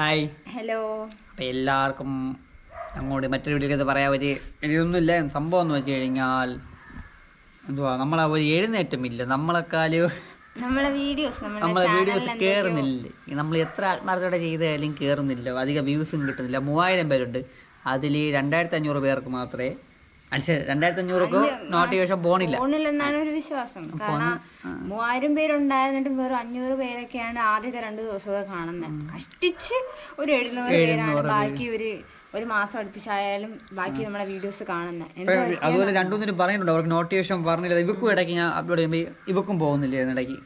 Hi. Hello. അപ്പം എല്ലാവർക്കും അങ്ങോട്ട് മറ്റൊരു വീട്ടിലേക്ക് പറയാൻ ഒരു ഇതൊന്നുമില്ല സംഭവം എന്ന് വെച്ച് കഴിഞ്ഞാൽ എന്തുവാ നമ്മളെ ഒരു എഴുന്നേറ്റമില്ല. ഇല്ല നമ്മളെ വീഡിയോസ് നമ്മളെ വീഡിയോസ് കേറുന്നില്ല. കയറുന്നില്ല നമ്മൾ എത്ര ആത്മാർത്ഥത്തോടെ ചെയ്താലും കേറുന്നില്ല. അധികം വ്യൂസും കിട്ടുന്നില്ല. മൂവായിരം പേരുണ്ട്. അതിൽ രണ്ടായിരത്തി അഞ്ഞൂറ് പേർക്ക് മാത്രമേ രണ്ടായിരത്തി അഞ്ഞൂർക്ക് നോട്ടിഫിക്കേഷൻ പോണില്ല. ഫോണിലെന്നാണ് ഒരു വിശ്വാസം. കാരണം മൂവായിരം പേരുണ്ടായിരുന്നിട്ട് വെറും അഞ്ഞൂറ് പേരൊക്കെയാണ് ആദ്യത്തെ രണ്ട് ദിവസമൊക്കെ കാണുന്നത്. കഷ്ടിച്ച് ഒരു എഴുന്നൂറ് പേരാണ് ബാക്കി ഒരു ഒരു മാസം അടുപ്പിച്ചായാലും ബാക്കി നമ്മളെ വീഡിയോസ് കാണുന്നത്. അതുപോലെ രണ്ടുമൂന്നിനും പറയുന്നുണ്ട് അവർക്ക് നോട്ടിഫിക്കേഷൻ പറഞ്ഞില്ല. ഇവക്കും ഇടയ്ക്ക് ഞാൻ അപ്ലോഡ് ചെയ്യുമ്പോൾ ഇവക്കും പോകുന്നില്ല ഇടയ്ക്ക്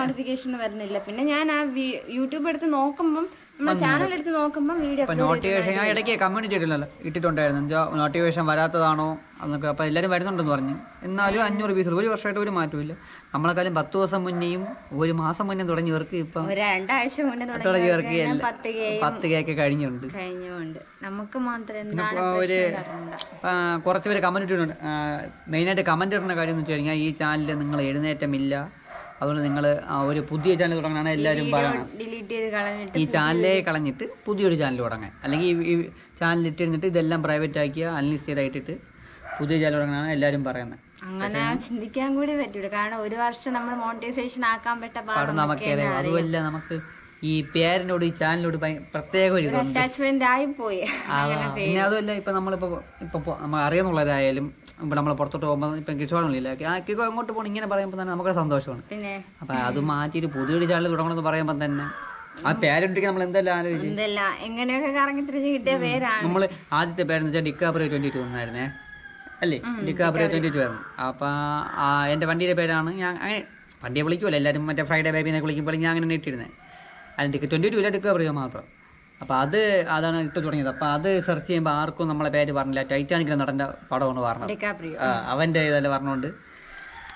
നോട്ടിഫിക്കേഷൻ വരുന്നില്ല. പിന്നെ ഞാൻ ആ യൂട്യൂബ് എടുത്ത് നോക്കുമ്പം നമ്മുടെ ചാനൽ എടുത്ത് നോക്കുമ്പോൾ വീഡിയോ ഇപ്പം നോട്ടിഫിക്കേഷൻ ഞാൻ ഇടയ്ക്ക് കമ്മ്യൂണിറ്റി ഇട്ടില്ലല്ലോ ഇട്ടിട്ടുണ്ടായിരുന്നു. എന്താ നോട്ടിഫിക്കേഷൻ വരാത്തതാണോ എന്നൊക്കെ അപ്പോൾ എല്ലാവരും വരുന്നുണ്ടെന്ന് പറഞ്ഞു. എന്നാലും അഞ്ഞൂറ് പീസ് ഒരു വർഷമായിട്ട് ഒരു മാറ്റമില്ല നമ്മളെക്കാളും പത്ത് ദിവസം മുന്നേയും ഒരു മാസം മുന്നേ തുടങ്ങിയവർക്ക് ഇപ്പം രണ്ടാഴ്ച മുന്നേ തുടങ്ങിയവർക്ക് പത്ത് കേക്ക് കഴിഞ്ഞുണ്ട്. കഴിഞ്ഞുകൊണ്ട് നമുക്ക് മാത്രം ഒരു കുറച്ച് പേര് കമന്റ് ഇട്ടിട്ടുണ്ട്. മെയിനായിട്ട് കമന്റ് ഇടുന്ന കാര്യം എന്ന് വെച്ച് കഴിഞ്ഞാൽ ഈ ചാനലിൽ നിങ്ങൾ എഴുന്നേറ്റമില്ല. അതുകൊണ്ട് നിങ്ങൾ ഒരു പുതിയ ചാനൽ തുടങ്ങാനാണ് എല്ലാവരും പറയണം ഈ ചാനലേ കളഞ്ഞിട്ട് പുതിയൊരു ചാനൽ തുടങ്ങാൻ. അല്ലെങ്കിൽ ഈ- ചാനൽ ഇട്ടിരുന്നിട്ട് ഇതെല്ലാം പ്രൈവറ്റ് ആക്കിയ അൺലിസ്റ്റഡ് ആയിട്ടിട്ട് പുതിയ ചാനൽ തുടങ്ങാനാണ് എല്ലാവരും പറയുന്നത്. അങ്ങനെ ചിന്തിക്കാൻ കൂടി പറ്റൂല. കാരണം ഒരു വർഷം നമ്മൾ മോണിറ്റൈസേഷൻ ആക്കാൻ പറ്റ പാടും അതുമല്ല നമുക്ക് ഈ പേരിനോട് ഈ ചാനലിനോട് പ്രത്യേക ഒരു ഇതുണ്ട്. അറ്റാച്ച്മെന്റ് ആയി പോയി. ആ, പിന്നെ അതുമല്ല ഇപ്പൊ നമ്മളിപ്പോ ഇപ്പൊ അറിയുന്നുള്ളവരായാലും ഇപ്പൊ നമ്മൾ പുറത്തോട്ട് പോകുമ്പോൾ ഇപ്പം കിഷോണില്ല ആ കിഷോ എങ്ങോട്ട് പോകണം ഇങ്ങനെ പറയുമ്പോൾ തന്നെ നമുക്ക് സന്തോഷമാണ്. പിന്നെ? അപ്പൊ അത് മാറ്റിയിട്ട് പുതിയൊരു ചാനൽ തുടങ്ങണമെന്ന് പറയുമ്പോൾ തന്നെ. ആ പേരുണ്ടെങ്കിൽ നമ്മൾ എന്തെല്ലാം ആലോചിച്ചു? എങ്ങനെയൊക്കെ കറങ്ങി തിരിച്ച് കിട്ടിയ പേരാണ്. നമ്മൾ ആദ്യത്തെ പേരെന്ന് വെച്ചാൽ ഡിക്കാബ്രിയോ ട്വന്റി ടു എന്നായിരുന്നേ. അല്ലേ? ഡിക്കാബ്രിയോ ട്വന്റി ടു ആയിരുന്നു. അപ്പൊ എന്റെ എന്റെ വണ്ടിയുടെ പേരാണ് ഞാൻ അങ്ങനെ വണ്ടിയെ വിളിക്കുമല്ലോ എല്ലാവരും മറ്റേ ഫ്രൈഡേ ബേബിനെ വിളിക്കുമ്പോൾ ഞാൻ അങ്ങനെ ഇട്ടിരുന്നത് അല്ല ഡിക്ക ട്വന്റി ടു ഇല്ല ഡിക്കാബ്രിയോ മാത്രം. അപ്പോൾ അത് അതാണ് ഇട്ട് തുടങ്ങിയത്. അപ്പോൾ അത് സെർച്ച് ചെയ്യുമ്പോൾ ആർക്കും നമ്മളെ പേര് പറഞ്ഞില്ല. ടൈറ്റാനിക്കിലെ നടന്റെ പടമാണ് പറഞ്ഞത്. അവന്റെ ഇതെല്ലാം പറഞ്ഞുകൊണ്ട്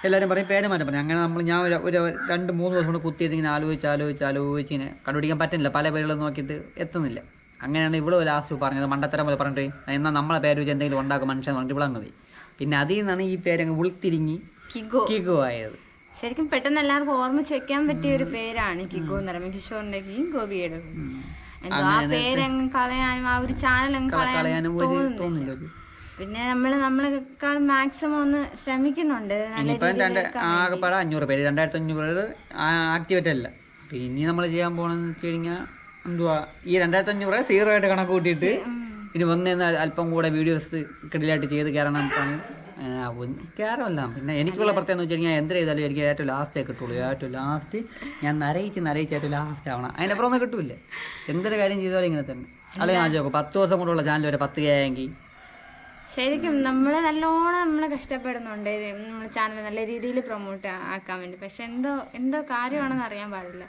എല്ലാവരും പറയും പേര് മാറ്റം പറഞ്ഞു. അങ്ങനെ നമ്മൾ ഞാൻ ഒരു ഒരു രണ്ട് മൂന്ന് ദിവസം കൊണ്ട് കുത്തിയത് ഇങ്ങനെ ആലോചിച്ച് ആലോചിച്ച് ആലോചിച്ച് ഇങ്ങനെ കണ്ടുപിടിക്കാൻ പറ്റുന്നില്ല. പല പേരുകളും നോക്കിയിട്ട് എത്തുന്നില്ല. അങ്ങനെയാണ് ഇവിടെ ലാസ്റ്റ് പറഞ്ഞത്. മണ്ടത്തരം പോലെ പറഞ്ഞിട്ട് എന്നാൽ നമ്മളെ പേര് വെച്ച് എന്തെങ്കിലും ഉണ്ടാക്കും മനുഷ്യൻ പറഞ്ഞിട്ട് ഇവിടെ മതി പിന്നെ അതിൽ നിന്നാണ് ഈ പേരങ്ങ് ഉൾത്തിരിഞ്ഞ് കിഗോ. ആയത്. ശരിക്കും പെട്ടെന്ന് എല്ലാവർക്കും ഓർമ്മിച്ച് വെക്കാൻ പറ്റിയ ഒരു പേരാണ് കിഗോ എന്ന് പറയുമ്പോൾ കിഷോറിന്റെ ഗോപിയുടെ എന്തോ ആ പേരങ്ങ് കളയാനും ആ ഒരു ചാനൽ അങ്ങ് കളയാനും പിന്നെ നമ്മൾ നമ്മളെക്കാൾ മാക്സിമം ഒന്ന് ശ്രമിക്കുന്നുണ്ട്. ആകെപ്പാടെ അഞ്ഞൂറ് പേര് രണ്ടായിരത്തി അഞ്ഞൂറ് ആക്ടിവേറ്റ് അല്ല പിന്നെ ഇനി നമ്മൾ ചെയ്യാൻ പോണെന്ന് വെച്ച് കഴിഞ്ഞാൽ എന്തുവാ? ഈ രണ്ടായിരത്തി അഞ്ഞൂറ് സീറോ ആയിട്ട് കണക്ക് കൂട്ടിയിട്ട് ഇനി വന്നു അല്പം കൂടെ വീഡിയോസ് കിടിലായിട്ട് ചെയ്ത് കയറണം കയറമല്ല പിന്നെ എനിക്കുള്ള പ്രത്യേകം എന്ന് വെച്ച് കഴിഞ്ഞാൽ എന്ത് ചെയ്താലും എനിക്ക് ഏറ്റവും ലാസ്റ്റേ കിട്ടുള്ളൂ. ഏറ്റവും ലാസ്റ്റ് ഞാൻ നരയിച്ച് നരയിച്ച് ഏറ്റവും ലാസ്റ്റ് ആവണം. അതിനപ്പുറം ഒന്നും കിട്ടൂല എന്തൊരു കാര്യം ചെയ്താലും ഇങ്ങനെ തന്നെ. അല്ലെങ്കിൽ ഞാൻ ചോദിക്കും. പത്ത് ദിവസം കൊണ്ടുള്ള ചാനൽ വരെ പത്ത് കെ ആയെങ്കിൽ ശരിക്കും നമ്മൾ നല്ലോണം നമ്മൾ കഷ്ടപ്പെടുന്നുണ്ട്. നമ്മൾ ചാനൽ നല്ല രീതിയിൽ പ്രൊമോട്ട് ആക്കാൻ വേണ്ടി. പക്ഷെ എന്തോ എന്തോ കാര്യമാണെന്ന് അറിയാൻ പാടില്ല.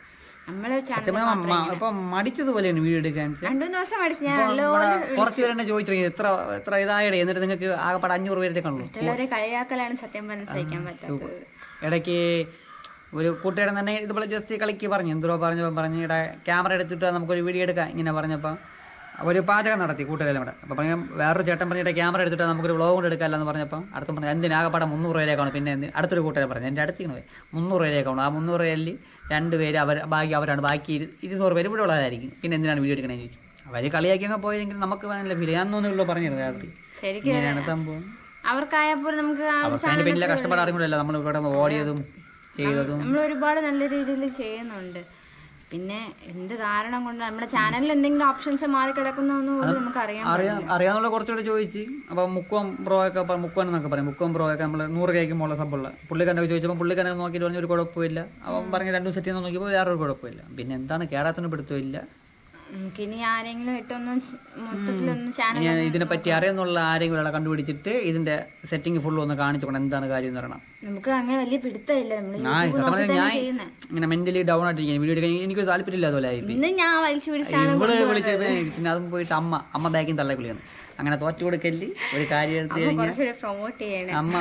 മടിച്ചതുപോലെയാണ് വീഡിയോ എടുക്കാൻ. കുറച്ച് പേരെന്നെ ചോദിച്ചു എത്ര എത്ര ഇതായിടെ? എന്നിട്ട് നിങ്ങൾക്ക് ആകെപ്പാടെ അഞ്ഞൂറ് പേരുടെ പറ്റാത്തത്. ഇടയ്ക്ക് ഒരു കൂട്ടുകാരൻ തന്നെ ഇതുപോലെ ജസ്റ്റ് കളിക്ക് പറഞ്ഞു. എന്തോ പറഞ്ഞപ്പോൾ പറഞ്ഞു ഇവിടെ ക്യാമറ എടുത്തിട്ട് നമുക്ക് ഒരു വീഡിയോ എടുക്കാം ഇങ്ങനെ പറഞ്ഞപ്പോൾ ഒരു പാചകം നടത്തി കൂട്ടുകാരെല്ലാം കൂടെ. അപ്പോൾ പറഞ്ഞു വേറൊരു ചേട്ടൻ പറഞ്ഞിട്ട് ക്യാമറ എടുത്തിട്ട് നമുക്കൊരു വ്ളോഗ് കൊണ്ട് എടുക്കാമല്ലോ എന്ന് പറഞ്ഞപ്പോൾ അടുത്ത പറഞ്ഞു എന്തിന് ആകെപ്പാടെ മുന്നൂറ് രൂപയിലേക്കാണ് പിന്നെ എന്തിന് അടുത്തൊരു കൂട്ടുകാരെ പറഞ്ഞു എന്റെ അടുത്തേക്ക് പോയി. മുന്നൂറ് രൂപയിലേക്കാണ് ആ മുന്നൂറ് രൂപയിൽ രണ്ട് പേര് അവർ ബാക്കി അവരാണ്. ബാക്കി ഇരു- ഇരുന്നൂറ് പേര് ഇവിടെ ഉള്ളതായിരിക്കും. പിന്നെ എന്തിനാണ് വീഡിയോ എടുക്കണമെന്ന് ചോദിച്ചു. അവർ കളിയാക്കി അങ്ങ് പോയെങ്കിൽ നമുക്ക് നല്ല തോന്നുള്ളൂ പറഞ്ഞിരുന്നു രാത്രി. ശരിക്കും സംഭവം. അവർക്കായപ്പോൾ നമുക്ക് അതിന്റെ പിന്നിലെ കഷ്ടപ്പാട് അറിയുമ്പോഴല്ല നമ്മൾ ഇവിടെ നിന്ന് ഓടിയതും ചെയ്തതും. നമ്മൾ ഒരുപാട് നല്ല രീതിയിൽ ചെയ്യുന്നുണ്ട്. പിന്നെ എന്ത് കാരണം കൊണ്ട് നമ്മുടെ ചാനലിൽ എന്തെങ്കിലും ഓപ്ഷൻസ് മാറി കിടക്കുന്ന പോലും നമുക്ക് അറിയാം അറിയാന്നുള്ള കുറച്ചുകൂടെ ചോദിച്ച്. അപ്പോൾ മുക്കുവം ബ്രോ ഒക്കെ മുക്കുവൻ എന്നൊക്കെ പറയും. മുക്കുവം ബ്രോ ഒക്കെ നമ്മൾ നൂറ് കേക്ക് ഉള്ള. സംഭവമുള്ള പുള്ളിക്കാരനൊക്കെ ചോദിച്ചപ്പോൾ പുള്ളിക്കാരനെ നോക്കിയിട്ട് പറഞ്ഞ ഒരു കുഴപ്പമില്ല. അവൻ പറഞ്ഞ രണ്ടു സെറ്റ് നോക്കിയപ്പോൾ വേറൊരു കുഴപ്പമില്ല. പിന്നെ എന്താണ് കേരളത്തിന് പിടുത്തമില്ല നമുക്ക് ഇനി ആരെങ്കിലും ഇട്ടൊന്നും ച- മൊത്തത്തിലൊന്നും ചാനൽ ഇനി ഇതിനെപ്പറ്റി അറിയാന്നുള്ള ആരെങ്കിലും ഒരാളെ കണ്ടുപിടിച്ചിട്ട് ഇതിന്റെ സെറ്റിംഗ് ഫുള്ള് ഒന്ന് കാണിച്ചു എന്താണ് കാര്യം എന്ന് പറയണം. നമുക്ക് അങ്ങനെ വലിയ പിടുത്തമില്ല. നമ്മൾ ഞാൻ ഇങ്ങനെ മെന്റലി ഡൗൺ ആയിട്ടിരിക്കുന്നു വീഡിയോ എടുക്കാൻ എനിക്കൊരു താല്പര്യമില്ല അതുപോലെ ആയിപ്പോയി. ഇന്ന് ഞാൻ വലിച്ചു പിടിച്ചാണ് ഇവൾ വിളിച്ചപ്പോ പിന്നെ അതും പോയിട്ട് അമ്മ അമ്മ ബാക്കിൽ തള്ളക്കുളിയാണ് അങ്ങനെ തോറ്റു കൊടുക്കൽ ഒരു കാര്യം അമ്മ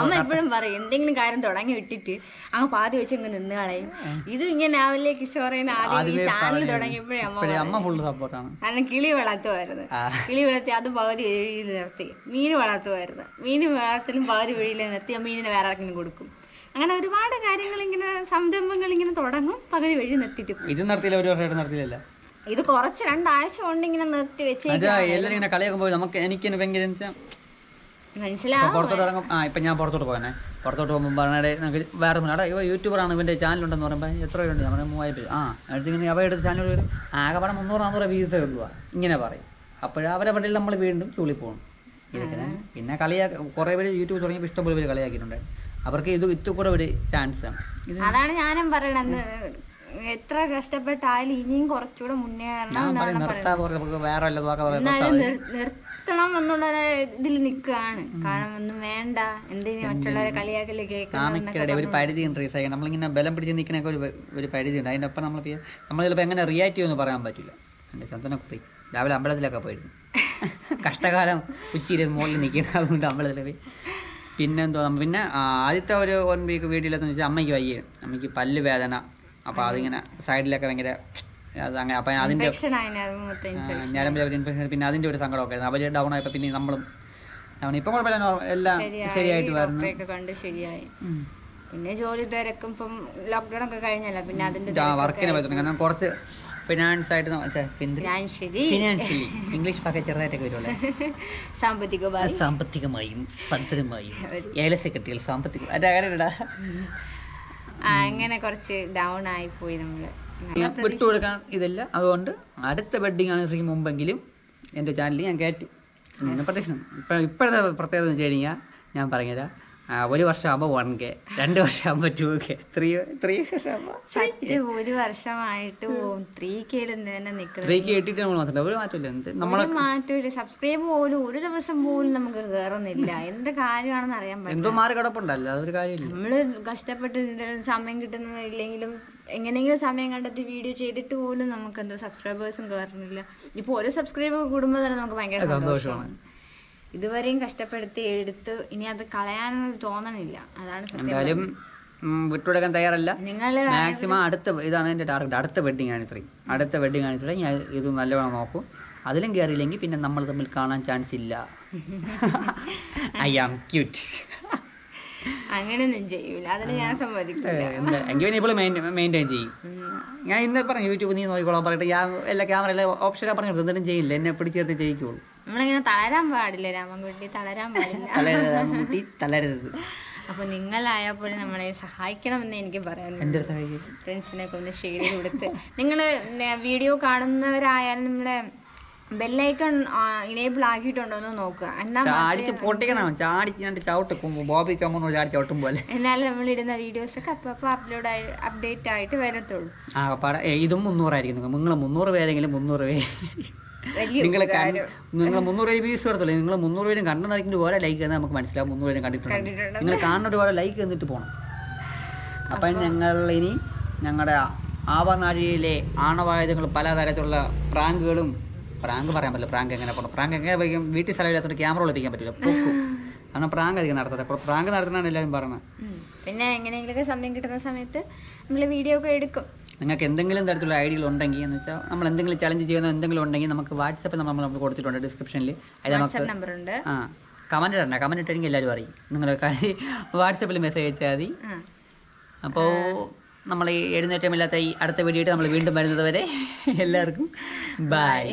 അമ്മ എപ്പോഴും പറയും എന്തെങ്കിലും കാര്യം തുടങ്ങി വിട്ടിട്ട് അങ്ങ് പാതി വെച്ച് ഇങ്ങ് നിന്ന് കളയും. ഇത് ഇങ്ങനെ ആവില്ലേ കിഷോറിന് ആദ്യം ഈ ചാനൽ തുടങ്ങിയപ്പോഴേ അമ്മ സപ്പോർട്ടാണ് കാരണം കിളി വളർത്തുമായിരുന്നു. കിളി വളർത്തി അത് പകുതി വഴിയിൽ നിർത്തി. മീൻ വളർത്തുമായിരുന്നു. മീൻ വളർത്തലും പകുതി വഴിയിൽ നിർത്തി ആ മീനിനെ വേറെ ആർക്കെങ്കിലും കൊടുക്കും. അങ്ങനെ ഒരുപാട് കാര്യങ്ങൾ ഇങ്ങനെ സംരംഭങ്ങൾ ഇങ്ങനെ തുടങ്ങും പകുതി വഴി നിർത്തിയിട്ട് ഇത് നടത്തിയില്ല ഒരു വർഷമായിട്ട് നടത്തിയില്ല ഇത് കുറച്ച് രണ്ടാഴ്ച കൊണ്ട് ഇങ്ങനെ നിർത്തി വെച്ചാൽ എല്ലാവരും. ഇങ്ങനെ കളിയാക്കുമ്പോൾ നമുക്ക് എനിക്ക് ഭയങ്കര പുറത്തോട്ട് ആ ഇപ്പം ഞാൻ പുറത്തോട്ട് പോകാനെ പുറത്തോട്ട് പോകുമ്പോൾ പറഞ്ഞാൽ നമുക്ക് വേറെ അവിടെ ആണ് യൂട്യൂബറാണ് ഇവന്റെ ചാനലുണ്ടെന്ന് പറയുമ്പോൾ എത്ര ഉണ്ട് നമ്മുടെ മൂവായിരം രൂപ ആ അടുത്തിങ്ങനെ അവ എടുത്ത് ചാനൽ ആകെ പണം മുന്നൂറ് നാന്നൂറ് വ്യൂസേ ഉള്ളൂ ഇങ്ങനെ പറയും. അപ്പോഴേ അവരെ പള്ളിയിൽ നമ്മൾ വീണ്ടും ചൂളി പോകണം ഇതൊക്കെ പിന്നെ കളിയാക്കി കുറേ പേര് യൂട്യൂബ് തുടങ്ങിയപ്പോൾ ഇഷ്ടംപോലെ പേര് കളിയാക്കിയിട്ടുണ്ട്. അവർക്ക് ഇത് ഇത് കൂടെ ഒരു ചാൻസ് ആണ്. അതാണ് ഞാനും പറയണത്. എത്ര കഷ്ടപ്പെട്ടാലും ഇനിയും കുറച്ചുകൂടെ മുന്നേറണം വേറെ വല്ലതും നിർത്തണം എന്നുള്ള ഇതിൽ നിൽക്കുകയാണ് കാരണം ഒന്നും വേണ്ട. എന്തിനു മറ്റുള്ളവരെ കളിയാക്കൽ കേൾക്കണം നാമിക്കടെ ഒരു പരിധി ഉണ്ട് ആയി നമ്മളിങ്ങനെ ബലം പിടിച്ച് നിൽക്കണൊക്കെ ഒരു ഒരു പരിധി ഉണ്ട് അതിന്റെ ഒപ്പം നമ്മൾ നമ്മൾ ചിലപ്പോൾ എങ്ങനെ റിയാക്ട് ചെയ്യുമെന്ന് പറയാൻ പറ്റില്ല. എന്റെ ചന്ദന കുറി രാവിലെ അമ്പലത്തിലൊക്കെ പോയിരുന്നു. കഷ്ടകാലം ഉച്ചയിൽ മുകളിൽ നിൽക്കുന്ന അതുകൊണ്ട് അമ്പലത്തിൽ പോയി. പിന്നെന്തോ പിന്നെ ആദ്യത്തെ ഒരു വൺ വീക്ക് വീട്ടിലെന്ന് വെച്ചാൽ അമ്മയ്ക്ക് വയ്യ. അമ്മയ്ക്ക് പല്ല് വേദന. അപ്പോൾ അതിങ്ങനെ സൈഡിലൊക്കെ ഭയങ്കര അത് അങ്ങനെ. അപ്പം അതിന്റെ ഒരു ഇൻഫെക്ഷൻ പിന്നെ അതിന്റെ ഒരു സങ്കടമൊക്കെ ആയിരുന്നു. അവർ ഡൗൺ ആയപ്പോൾ പിന്നെ നമ്മളും ഡൗൺ ഇപ്പം കുഴപ്പമില്ല എല്ലാം ശരിയായിട്ട് വരുന്നു കണ്ട് ശരിയായി. പിന്നെ ജോലി തിരക്കും ഇപ്പം ലോക്ക്ഡൗൺ ഒക്കെ കഴിഞ്ഞല്ലോ പിന്നെ അതിന്റെ വർക്കിനെ പറ്റുന്നു കാരണം കുറച്ച് ഫിനാൻസ് ആയിട്ട് ഫിനാൻഷ്യലി ഫിനാൻഷ്യലി ഇംഗ്ലീഷ് ഒക്കെ ചെറുതായിട്ടൊക്കെ വരുമല്ലേ സാമ്പത്തികമായി. സാമ്പത്തികമായും ഭദ്രമായും ഏല സെക്രട്ടറികൾ സാമ്പത്തിക. അങ്ങനെ കുറച്ച് ഡൗൺ ആയി പോയി നമ്മൾ. വിട്ടുകൊടുക്കാൻ ഇതില്ല. അതുകൊണ്ട് അടുത്ത വെഡിങ് ആണ് ശ്രീ മുമ്പെങ്കിലും എന്റെ ചാനലിൽ ഞാൻ കയറ്റി പ്രത്യക്ഷം ഇപ്പം ഇപ്പോഴത്തെ പ്രത്യേകത എന്ന് വെച്ച് കഴിഞ്ഞാൽ ഞാൻ പറഞ്ഞുതരാം. ഒരു വർഷം ആകുമ്പോൾ വൺ കെ രണ്ട് വർഷം ആകുമ്പോൾ ടു കെ ത്രീ ത്രീ വർഷമാകുമ്പോൾ ഒരു വർഷമായിട്ട് ത്രീ കെ തന്നെ ത്രീ കെ ഇട്ടിട്ട് നമ്മൾ മാത്രമല്ല ഒരു മാറ്റമില്ല എന്ത് നമ്മൾ ഒരു മാറ്റമില്ല സബ്സ്ക്രൈബ് പോലും ഒരു ദിവസം പോലും നമുക്ക് കയറുന്നില്ല എന്ത് കാര്യമാണെന്ന് അറിയാൻ പറ്റില്ല. എന്തോ മാറി കിടപ്പുണ്ടല്ലോ. അതൊരു കാര്യമില്ല. നമ്മൾ കഷ്ടപ്പെട്ട് സമയം കിട്ടുന്നില്ലെങ്കിലും എങ്ങനെയെങ്കിലും സമയം കണ്ടെത്തി വീഡിയോ ചെയ്തിട്ട് പോലും നമുക്ക് എന്തോ സബ്സ്ക്രൈബേഴ്സും കയറുന്നില്ല ഇപ്പൊ ഒരു സബ്സ്ക്രൈബർ കൂടുമ്പോൾ തന്നെ നമുക്ക് ഭയങ്കര സന്തോഷമാണ്. ഇതുവരെയും കഷ്ടപ്പെടുത്തി എടുത്ത് ഇനി അത് കളയാനൊന്നും തോന്നണില്ല. അതാണ് സത്യം എന്തായാലും വിട്ടുകൊടുക്കാൻ തയ്യാറല്ല. നിങ്ങൾ മാക്സിമം അടുത്ത ഇതാണ് എന്റെ ടാർഗറ്റ് അടുത്ത വെഡിങ് ആനിവേഴ്സറി അടുത്ത വെഡിങ് ആനിവേഴ്സറി ഞാൻ ഇത് നല്ലവണ്ണം നോക്കും. അതിലും കയറിയില്ലെങ്കിൽ പിന്നെ നമ്മൾ തമ്മിൽ കാണാൻ ചാൻസ് ഇല്ല. ഐ ആം ക്യൂട്ട് അങ്ങനെയൊന്നും ചെയ്യൂല. അതിന് ഞാൻ സമ്മതിക്കില്ല എന്താ എങ്കിൽ പിന്നെ ഇപ്പോൾ മെയിന്റെയിൻ ചെയ്യും. ഞാൻ ഇന്ന് പറഞ്ഞു യൂട്യൂബ് നീ നോക്കിക്കോളാം പറഞ്ഞിട്ട് ഞാൻ എല്ലാ ക്യാമറയിലെ ഓപ്ഷനെ പറഞ്ഞു എന്തെങ്കിലും ചെയ്യില്ല. എന്നെ പിടിച്ചേർത്ത് ചെയ്യിക്കുള്ളൂ നമ്മളിങ്ങനെ തളരാൻ പാടില്ല രാമൻകുട്ടി തളരാൻ പാടില്ല. തലരുത് കുട്ടി തലരുത് അപ്പൊ നിങ്ങളായാൽ പോലും നമ്മളെ സഹായിക്കണമെന്ന് എനിക്ക് പറയാനുണ്ട് ഫ്രണ്ട്സിനൊക്കെ ഒന്ന് ഷെയർ ചെയ്ത് കൊടുത്ത്. നിങ്ങൾ വീഡിയോ കാണുന്നവരായാലും നമ്മുടെ ബെല്ലൈക്കൺ ഇനേബിൾ ആക്കിയിട്ടുണ്ടോ എന്ന് നോക്കുക. എന്നാ പൊട്ടിക്കണം. ചവിട്ട്. ബോബി ചാടി ചവിട്ടും പോലെ. എന്നാലും നമ്മൾ ഇടുന്ന വീഡിയോസ് ഒക്കെ അപ്പൊ അപ്പൊ അപ്ലോഡ് ആയി അപ്ഡേറ്റ് ആയിട്ട് വരത്തുള്ളൂ. ആ ഇതും മുന്നൂറായിരിക്കും നിങ്ങൾ മുന്നൂറ് പേരെങ്കിലും മുന്നൂറ് പേര്. നിങ്ങൾ നിങ്ങൾ മുന്നൂറ് രൂപ വ്യൂസ് എടുത്തുള്ളൂ നിങ്ങൾ മുന്നൂറ് പേരും കണ്ടു നിറയ്ക്കുന്ന ഓരോ ലൈക്ക് തന്നെ നമുക്ക് മനസ്സിലാവും. മുന്നൂറ് പേരും കണ്ടിട്ടുണ്ട് നിങ്ങൾ കാണുന്ന ഓരോ ലൈക്ക് എന്നിട്ട് പോകണം അപ്പം ഞങ്ങൾ ഇനി ഞങ്ങളുടെ ആവനാഴിയിലെ ആണവായുധങ്ങൾ പലതരത്തിലുള്ള പ്രാങ്കുകളും പ്രാങ്ക് പറയാൻ പറ്റില്ല പ്രാങ്ക് എങ്ങനെ പോകണം പ്രാങ്ക് എങ്ങനെ വയ്ക്കും വീട്ടിൽ സ്ഥലമില്ലാത്തതുകൊണ്ട് ക്യാമറ ഒളിപ്പിക്കാൻ പറ്റില്ല കാരണം പ്രാങ്ക് അധികം നടത്തത് പ്രാങ്ക് നടത്തണമാണ് എല്ലാവരും പറയുന്നത്. പിന്നെ എങ്ങനെയെങ്കിലൊക്കെ സമയം കിട്ടുന്ന സമയത്ത് നമ്മൾ വീഡിയോ ഒക്കെ എടുക്കും. നിങ്ങൾക്ക് എന്തെങ്കിലും തരത്തിലുള്ള ഐഡിയകൾ ഉണ്ടെങ്കിൽ എന്ന് വെച്ചാൽ നമ്മൾ എന്തെങ്കിലും ചലഞ്ച് ചെയ്യുന്ന എന്തെങ്കിലും ഉണ്ടെങ്കിൽ നമുക്ക് വാട്സപ്പ് നമ്മൾ നമ്മൾ കൊടുത്തിട്ടുണ്ട് ഡിസ്ക്രിപ്ഷനിൽ അത് നമുക്ക് ആ കമന്റ് ഇടണ്ട. കമന്റ് ഇട്ടെങ്കിൽ എല്ലാവരും അറിയും. നിങ്ങൾ വാട്സപ്പിൽ മെസ്സേജ് അയച്ചാൽ മതി. അപ്പോൾ നമ്മൾ ഈ എഴുന്നേറ്റമില്ലാത്ത ഈ അടുത്ത വീഡിയോ നമ്മൾ വീണ്ടും വരുന്നത് വരെ എല്ലാവർക്കും ബൈ